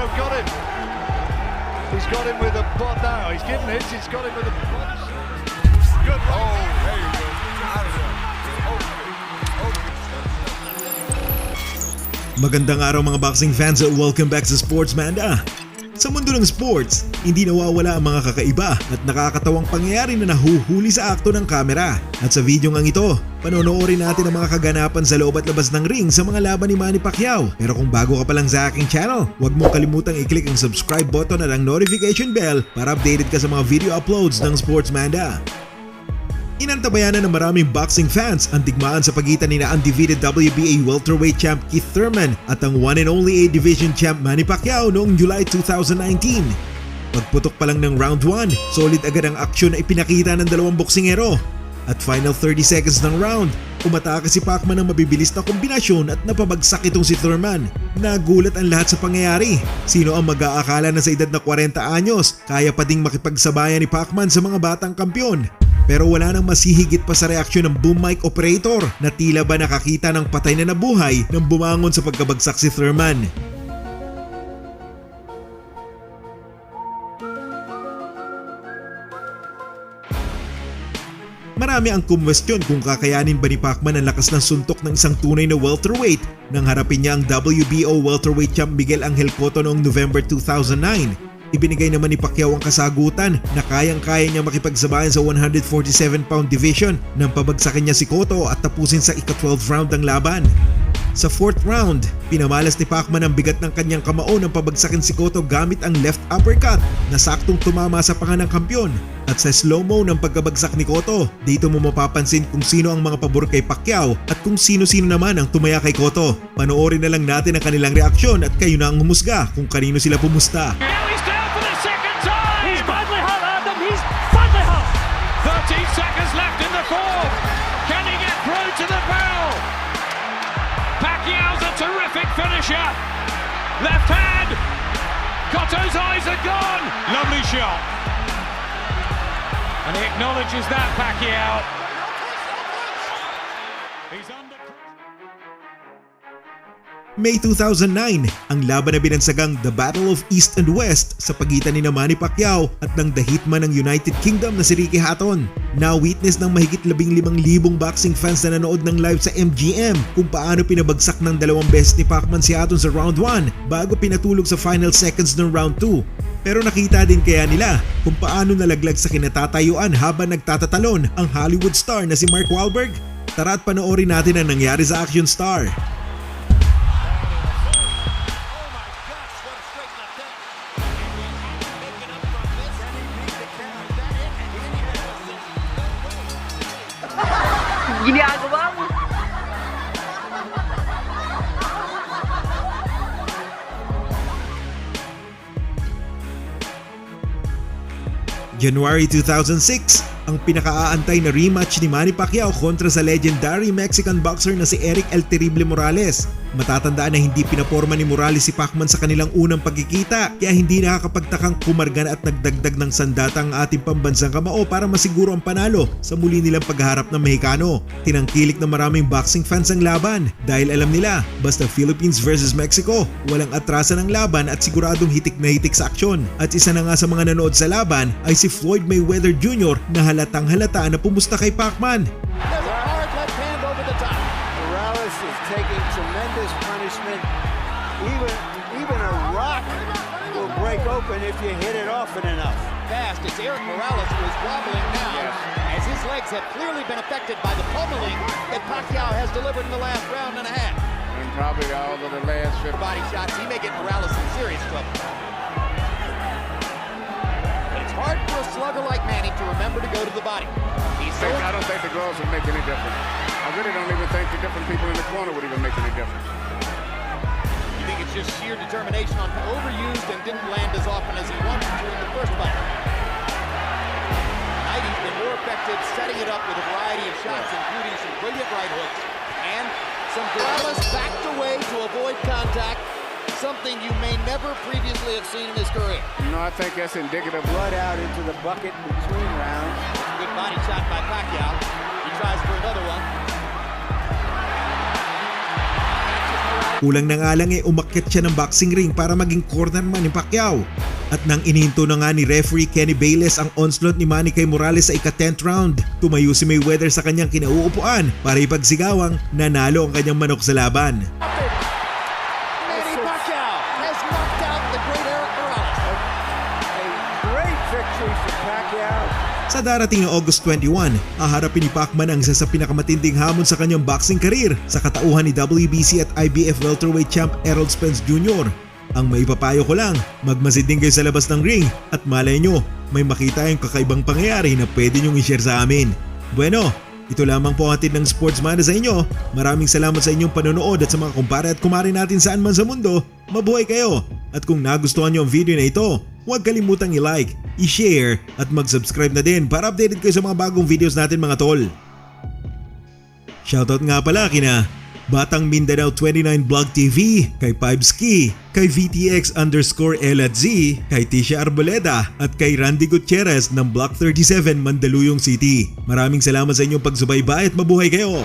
Romero got him. He's got him with a bot now. He's given it. He's got him with a bot. Good. Oh, there you go. Magandang araw mga boxing fans at welcome back sa Sports Manda. Sa mundo ng sports, hindi nawawala ang mga kakaiba at nakakatawang pangyayari na nahuhuli sa akto ng kamera. At sa video ngang ito, panonoorin natin ang mga kaganapan sa loob at labas ng ring sa mga laban ni Manny Pacquiao. Pero kung bago ka pa lang sa aking channel, huwag mong kalimutang i-click ang subscribe button at ang notification bell para updated ka sa mga video uploads ng Sports Manda. Inantabayan na ng maraming boxing fans ang digmaan sa pagitan ni na undefeated WBA welterweight champ Keith Thurman at ang one and only A division champ Manny Pacquiao noong July 2019. Pagputok pa lang ng round 1, solid agad ang aksyon na ipinakita ng dalawang boksingero. At final 30 seconds ng round, umatake si Pacman ng mabibilis na kombinasyon at napabagsak itong si Thurman. Nagulat ang lahat sa pangyayari. Sino ang mag-aakala na sa edad na 40 anyos, kaya pa ding makipagsabayan ni Pacman sa mga batang kampyon? Pero wala nang masihigit pa sa reaksyon ng boom mic operator na tila ba nakakita ng patay na nabuhay nang bumangon sa pagkabagsak si Thurman. Marami ang kumwestiyon kung kakayanin ba ni Pacman ang lakas ng suntok ng isang tunay na welterweight nang harapin niya ang WBO welterweight champ Miguel Angel Cotto noong November 2009 Ibinigay naman ni Pacquiao ang kasagutan na kayang-kaya niya makipagsabayan sa 147-pound division nang pabagsakin niya si Cotto at tapusin sa ika-12 round ang laban. Sa 4th round, pinamalas ni Pacman ang bigat ng kanyang kamao nang pabagsakin si Cotto gamit ang left uppercut na saktong tumama sa panga ng kampyon. At sa slow-mo ng pagkabagsak ni Cotto, dito mo mapapansin kung sino ang mga pabor kay Pacquiao at kung sino-sino naman ang tumaya kay Cotto. Panoorin na lang natin ang kanilang reaksyon at kayo na ang humusga kung kanino sila pumusta. Now seconds left in the fourth. Can he get through to the bell? Pacquiao's a terrific finisher. Left hand. Cotto's eyes are gone. Lovely shot. And he acknowledges that, Pacquiao. He's under. May 2009, ang laban na binansagang The Battle of East and West sa pagitan ni Manny Pacquiao at ng The Hitman ng United Kingdom na si Ricky Hatton. Na-witness ng mahigit 15,000 boxing fans na nanood ng live sa MGM kung paano pinabagsak ng dalawang beses ni Pacman si Hatton sa round 1 bago pinatulog sa final seconds ng round 2. Pero nakita din kaya nila kung paano nalaglag sa kinatatayuan habang nagtatatalon ang Hollywood star na si Mark Wahlberg. Tara at panoorin natin ang nangyari sa Action Star. Ginagawa mo. January 2006, ang pinakaaantay na rematch ni Manny Pacquiao kontra sa legendary Mexican boxer na si Eric El Terrible Morales. Matatandaan na hindi pinaporma ni Morales si Pacman sa kanilang unang pagkikita kaya hindi nakakapagtakang kumargan at nagdagdag ng sandata ang ating pambansang kamao para masiguro ang panalo sa muli nilang pagharap ng Mexicano. Tinangkilik ng maraming boxing fans ang laban dahil alam nila basta Philippines versus Mexico, walang atrasan ang laban at siguradong hitik na hitik sa aksyon. At isa na nga sa mga nanood sa laban ay si Floyd Mayweather Jr. na halatang halata na pumusta kay Pacman. Morales is taking tremendous punishment. Even even a rock will break open if you hit it often enough. fast. It's Eric Morales who is wobbling now as his legs have clearly been affected by the pummeling that Pacquiao has delivered in the last round and a half. And probably all of the last 50. Body shots, he may get Morales in serious trouble. But it's hard for a slugger like Manny to remember to go to the body. He's so I don't think the gloves would make any difference. I really don't even think the different people in the corner would even make any difference. You think it's just sheer determination on overused and didn't land as often as he wanted to in the first fight. Tonight he's been more effective setting it up with a variety of shots, including some brilliant right hooks and some Morales backed away to avoid contact, something you may never previously have seen in his career. You No, I think that's indicative. Blood out into the bucket between rounds. Good body shot by Pacquiao. He tries for another one. Kulang na nga eh umakyat siya ng boxing ring para maging corner man ni Pacquiao. At nang inihinto na nga ni referee Kenny Bayless ang onslaught ni Manny kay Morales sa ika-10th round, tumayo si Mayweather sa kanyang kinauupuan para ipagsigawang nanalo ang kanyang manok sa laban. Sa darating na August 21, haharapin ni Pacman ang isa sa pinakamatinding hamon sa kanyang boxing career sa katauhan ni WBC at IBF welterweight champ Errol Spence Jr. Ang maipapayo ko lang, magmasid din kayo sa labas ng ring at malay nyo, may makita yung kakaibang pangyayari na pwede nyong i-share sa amin. Bueno, ito lamang po hatid ng Sportsman sa inyo. Maraming salamat sa inyong panonood at sa mga kumpare at kumari natin saan man sa mundo. Mabuhay kayo! At kung nagustuhan nyo ang video na ito, huwag kalimutang i-like, i-share at mag-subscribe na din para updated kayo sa mga bagong videos natin mga tol. Shoutout nga pala kina Batang Mindanao 29 Vlog TV, kay Pibski, kay VTX underscore L kay Tisha Arboleda at kay Randy Gutierrez ng Block 37 Mandaluyong City. Maraming salamat sa inyong pagsubaybay at mabuhay kayo!